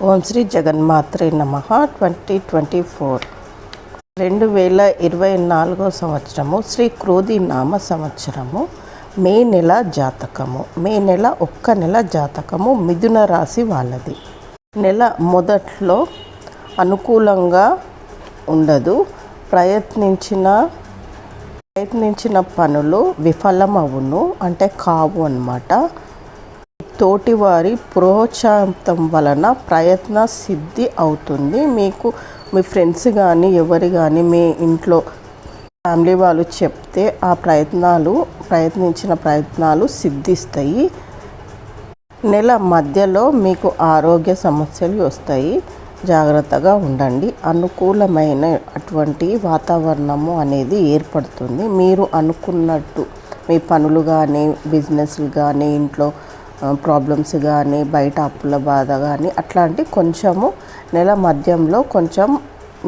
ఓం శ్రీ జగన్మాత్రే నమ. Twenty twenty four. రెండు వేల ఇరవై నాలుగో సంవత్సరము శ్రీ క్రోధి నామ సంవత్సరము మే నెల జాతకము. మే నెల ఒక్క నెల జాతకము మిథున రాశి వాళ్ళది. నెల మొదట్లో అనుకూలంగా ఉండదు. ప్రయత్నించిన ప్రయత్నించిన పనులు విఫలమవును అంటే కావు అన్నమాట. తోటివారి ప్రోత్సాహం వలన ప్రయత్న సిద్ధి అవుతుంది. మీకు మీ ఫ్రెండ్స్ కానీ ఎవరి కానీ మీ ఇంట్లో ఫ్యామిలీ వాళ్ళు చెప్తే ఆ ప్రయత్నాలు ప్రయత్నించిన ప్రయత్నాలు సిద్ధిస్తాయి. నెల మధ్యలో మీకు ఆరోగ్య సమస్యలు వస్తాయి. జాగ్రత్తగా ఉండండి. అనుకూలమైన అటువంటి వాతావరణము అనేది ఏర్పడుతుంది. మీరు అనుకున్నట్టు మీ పనులు కానీ బిజినెస్లు కానీ ఇంట్లో ప్రాబ్లమ్స్ కానీ బయట అప్పుల బాధ కానీ అట్లాంటి కొంచెము నెల మధ్యంలో కొంచెం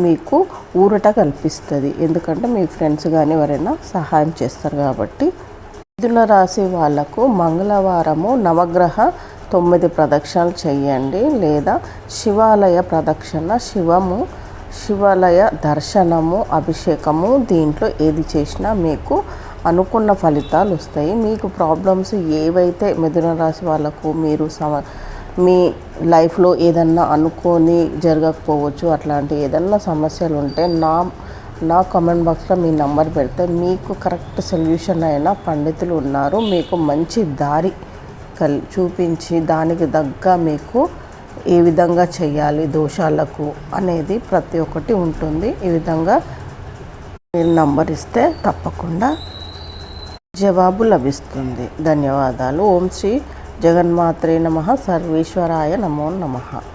మీకు ఊరట కల్పిస్తుంది. ఎందుకంటే మీ ఫ్రెండ్స్ కానీ ఎవరైనా సహాయం చేస్తారు కాబట్టి. మిథున రాశి వాళ్ళకు మంగళవారము నవగ్రహ తొమ్మిది ప్రదక్షిణలు చేయండి. లేదా శివాలయ ప్రదక్షిణ శివము శివాలయ దర్శనము అభిషేకము దీంట్లో ఏది చేసినా మీకు అనుకున్న ఫలితాలు వస్తాయి. మీకు ప్రాబ్లమ్స్ ఏవైతే మిథున రాశి వాళ్ళకు మీరు సమ మీ లైఫ్లో ఏదన్నా అనుకొని జరగకపోవచ్చు అట్లాంటి ఏదన్నా సమస్యలు ఉంటే నా నా కామెంట్ బాక్స్లో మీ నంబర్ పెడితే మీకు కరెక్ట్ సొల్యూషన్ అయిన పండితులు ఉన్నారు. మీకు మంచి దారి కల్ చూపించి దానికి తగ్గ మీకు ఏ విధంగా చేయాలి దోషాలకు అనేది ప్రతి ఒక్కటి ఉంటుంది. ఈ విధంగా మీరు నంబర్ ఇస్తే తప్పకుండా జవాబు లభిస్తుంది. ధన్యవాదాలు. ఓం శ్రీ జగన్మాత్రే నమ. సర్వేశ్వరాయ నమో నమః.